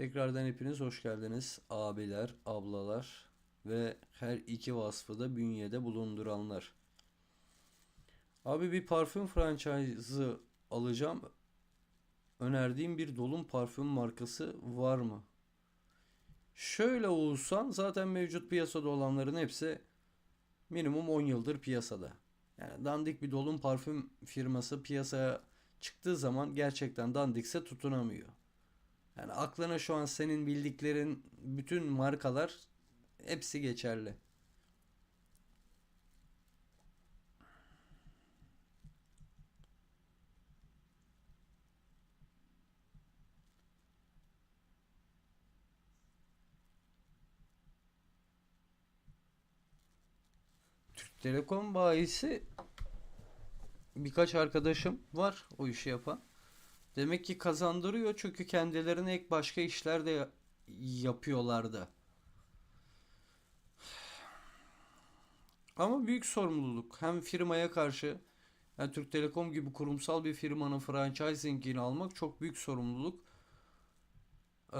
Tekrardan hepiniz hoş geldiniz. Abiler, ablalar ve her iki vasfı da bünyede bulunduranlar. Abi bir parfüm franchise'ı alacağım. Önerdiğim bir dolum parfüm markası var mı? Şöyle Oğuzhan zaten mevcut piyasada olanların hepsi minimum 10 yıldır piyasada. Yani dandik bir dolum parfüm firması piyasaya çıktığı zaman gerçekten dandikse tutunamıyor. Yani aklına şu an senin bildiklerin bütün markalar hepsi geçerli. Türk Telekom bayisi birkaç arkadaşım var o işi yapan. Demek ki kazandırıyor çünkü kendilerine ek başka işler de ya- yapıyorlardı. Ama büyük sorumluluk hem firmaya karşı yani Türk Telekom gibi kurumsal bir firmanın franchising'ini almak çok büyük sorumluluk. Ee,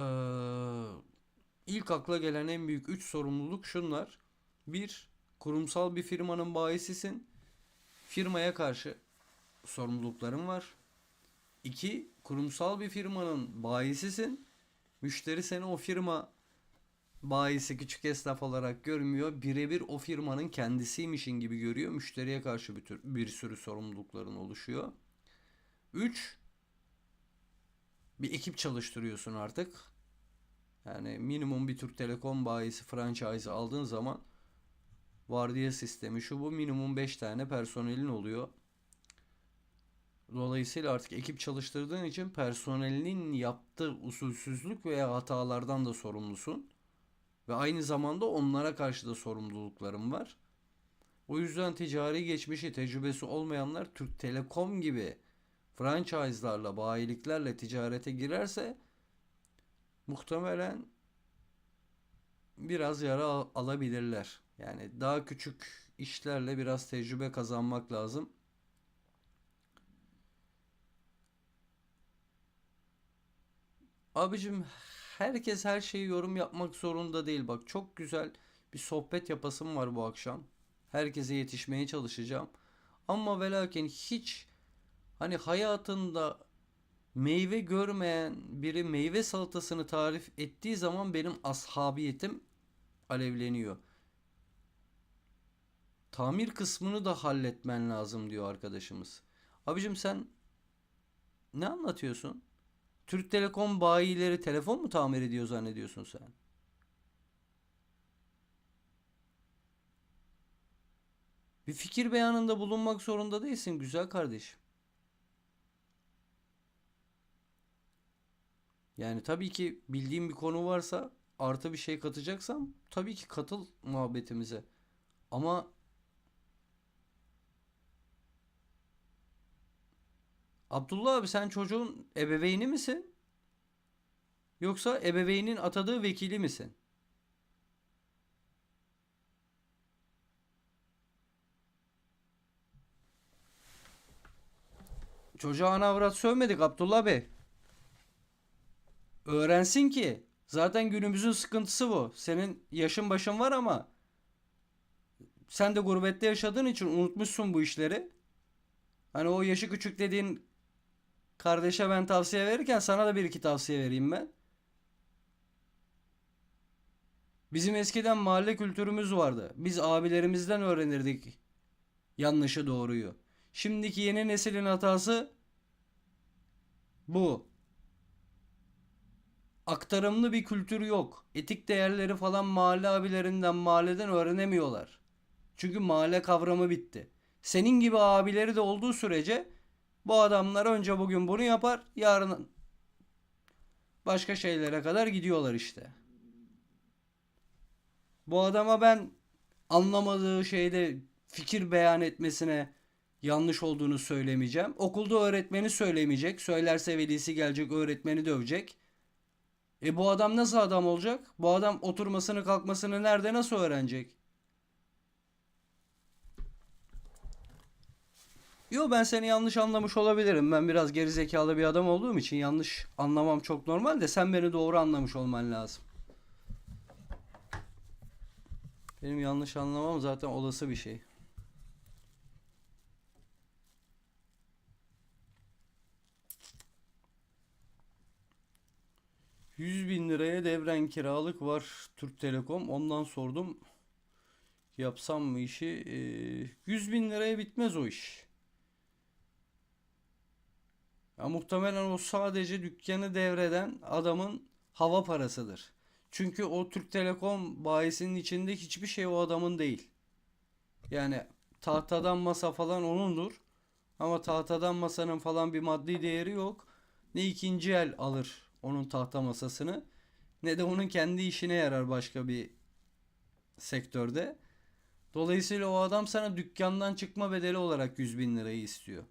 ilk akla gelen en büyük 3 sorumluluk şunlar. Bir, kurumsal bir firmanın bayisisin. Firmaya karşı sorumlulukların var. İki, kurumsal bir firmanın bayisisin. Müşteri seni o firma bayisi küçük esnaf olarak görmüyor. Birebir o firmanın kendisiymişin gibi görüyor. Müşteriye karşı bir, tür, bir sürü sorumlulukların oluşuyor. Üç, bir ekip çalıştırıyorsun artık. Yani minimum bir Türk Telekom bayisi franchise aldığın zaman vardiya sistemi şu bu minimum 5 tane personelin oluyor. Dolayısıyla artık ekip çalıştırdığın için personelinin yaptığı usulsüzlük veya hatalardan da sorumlusun. Ve aynı zamanda onlara karşı da sorumluluklarım var. O yüzden ticari geçmişi, tecrübesi olmayanlar Türk Telekom gibi franchise'larla, bayiliklerle ticarete girerse muhtemelen biraz yara al- alabilirler. Yani daha küçük işlerle biraz tecrübe kazanmak lazım. Abicim herkes her şeyi yorum yapmak zorunda değil. Bak çok güzel bir sohbet yapasım var bu akşam. Herkese yetişmeye çalışacağım. Ama ve lakin hiç hani hayatında meyve görmeyen biri meyve salatasını tarif ettiği zaman benim ashabiyetim alevleniyor. Tamir kısmını da halletmen lazım diyor arkadaşımız. Abicim sen ne anlatıyorsun? Türk Telekom bayileri telefon mu tamir ediyor zannediyorsun sen? Bir fikir beyanında bulunmak zorunda değilsin güzel kardeşim. Yani tabii ki bildiğim bir konu varsa artı bir şey katacaksam tabii ki katıl muhabbetimize. Ama Abdullah abi sen çocuğun ebeveyni misin? Yoksa ebeveynin atadığı vekili misin? Çocuğa ana avrat sövmedik Abdullah Bey. Öğrensin ki zaten günümüzün sıkıntısı bu. Senin yaşın başın var ama sen de gurbette yaşadığın için unutmuşsun bu işleri. Hani o yaşı küçük dediğin kardeşe ben tavsiye verirken sana da bir iki tavsiye vereyim ben. Bizim eskiden mahalle kültürümüz vardı. Biz abilerimizden öğrenirdik yanlışı doğruyu. Şimdiki yeni neslin hatası bu. Aktarımlı bir kültür yok. Etik değerleri falan mahalle abilerinden, mahalleden öğrenemiyorlar. Çünkü mahalle kavramı bitti. Senin gibi abileri de olduğu sürece bu adamlar önce bugün bunu yapar, yarın başka şeylere kadar gidiyorlar işte. Bu adama ben anlamadığı şeyde fikir beyan etmesine yanlış olduğunu söylemeyeceğim. Okulda öğretmeni söylemeyecek. Söylerse velisi gelecek öğretmeni dövecek. E bu adam nasıl adam olacak? Bu adam oturmasını kalkmasını nerede nasıl öğrenecek? Yo ben seni yanlış anlamış olabilirim. Ben biraz gerizekalı bir adam olduğum için yanlış anlamam çok normal de sen beni doğru anlamış olman lazım. Benim yanlış anlamam zaten olası bir şey. Yüz bin liraya devren kiralık var Türk Telekom. Ondan sordum. Yapsam mı işi? Ee, 100 bin liraya bitmez o iş. Ya muhtemelen o sadece dükkanı devreden adamın hava parasıdır. Çünkü o Türk Telekom bayisinin içinde hiçbir şey o adamın değil. Yani tahtadan masa falan onundur. Ama tahtadan masanın falan bir maddi değeri yok. Ne ikinci el alır onun tahta masasını ne de onun kendi işine yarar başka bir sektörde. Dolayısıyla o adam sana dükkandan çıkma bedeli olarak 100 bin lirayı istiyor.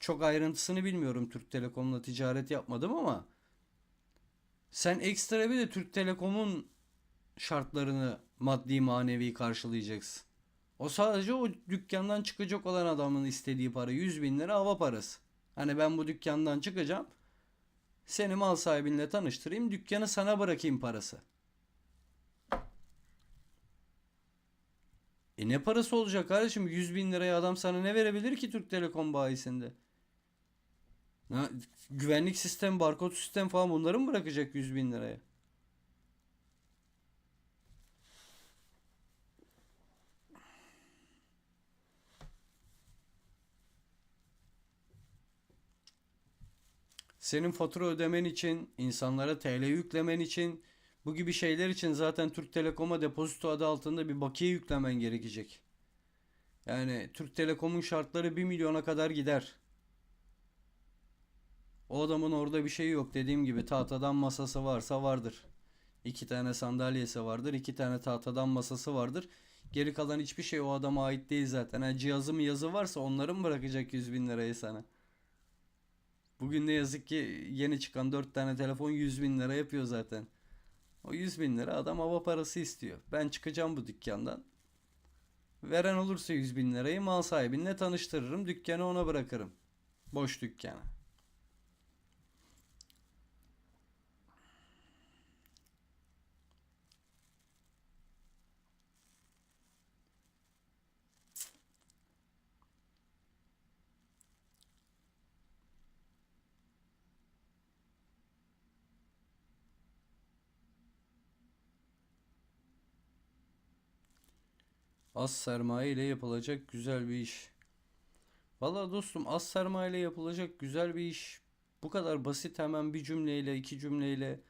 Çok ayrıntısını bilmiyorum Türk Telekom'la ticaret yapmadım ama sen ekstra bir de Türk Telekom'un şartlarını maddi manevi karşılayacaksın. O sadece o dükkandan çıkacak olan adamın istediği para 100 bin lira hava parası. Hani ben bu dükkandan çıkacağım. Seni mal sahibinle tanıştırayım. Dükkanı sana bırakayım parası. E ne parası olacak kardeşim? 100 bin liraya adam sana ne verebilir ki Türk Telekom bayisinde? Ha, güvenlik sistem, barkod sistem falan bunları mı bırakacak 100 bin liraya? Senin fatura ödemen için, insanlara TL yüklemen için, bu gibi şeyler için zaten Türk Telekom'a depozito adı altında bir bakiye yüklemen gerekecek. Yani Türk Telekom'un şartları 1 milyona kadar gider. O adamın orada bir şey yok dediğim gibi tahtadan masası varsa vardır. İki tane sandalyesi vardır, iki tane tahtadan masası vardır. Geri kalan hiçbir şey o adama ait değil zaten. Ha, cihazı mı yazı varsa onları mı bırakacak 100 bin lirayı sana? Bugün ne yazık ki yeni çıkan 4 tane telefon 100 bin lira yapıyor zaten. O 100 bin lira adam hava parası istiyor. Ben çıkacağım bu dükkandan. Veren olursa 100 bin lirayı mal sahibinle tanıştırırım. Dükkanı ona bırakırım. Boş dükkanı. Az sermaye ile yapılacak güzel bir iş. Vallahi dostum az sermaye ile yapılacak güzel bir iş. Bu kadar basit hemen bir cümleyle iki cümleyle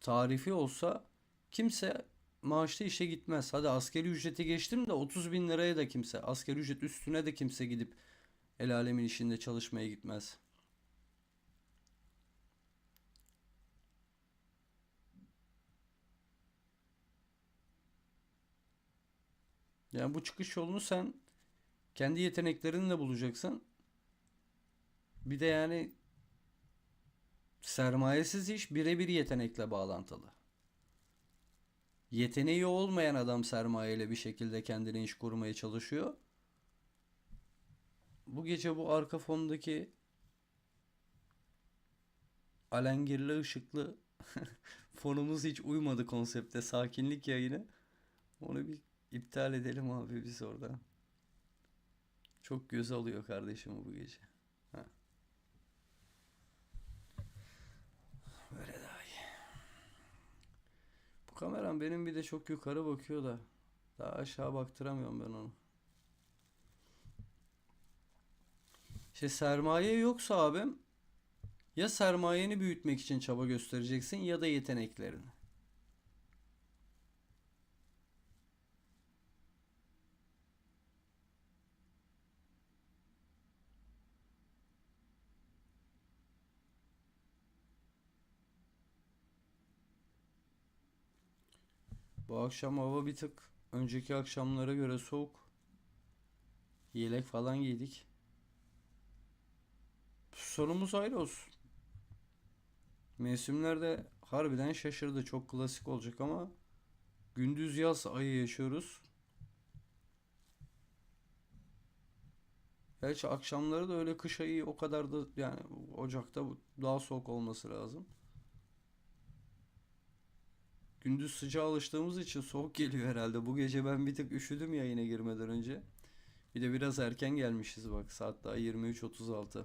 tarifi olsa kimse maaşlı işe gitmez. Hadi askeri ücreti geçtim de 30 bin liraya da kimse askeri ücret üstüne de kimse gidip el alemin işinde çalışmaya gitmez. Yani bu çıkış yolunu sen kendi yeteneklerinle bulacaksın. Bir de yani sermayesiz iş birebir yetenekle bağlantılı. Yeteneği olmayan adam sermayeyle bir şekilde kendine iş kurmaya çalışıyor. Bu gece bu arka fondaki alengirli ışıklı fonumuz hiç uymadı konsepte. Sakinlik yayını. Onu bir iptal edelim abi biz oradan. Çok göz alıyor kardeşim bu gece. Ha. Böyle daha iyi. Bu kameram benim bir de çok yukarı bakıyor da daha aşağı baktıramıyorum ben onu. İşte sermaye yoksa abim ya sermayeni büyütmek için çaba göstereceksin ya da yeteneklerini. Akşam hava bir tık önceki akşamlara göre soğuk. Yelek falan giydik. Sonumuz ayrı olsun. Mevsimlerde harbiden şaşırdı. Çok klasik olacak ama gündüz yaz ayı yaşıyoruz. Gerçi akşamları da öyle kış ayı o kadar da yani Ocak'ta daha soğuk olması lazım. Gündüz sıcağa alıştığımız için soğuk geliyor herhalde. Bu gece ben bir tık üşüdüm yayına girmeden önce. Bir de biraz erken gelmişiz bak. Saat daha 23.36.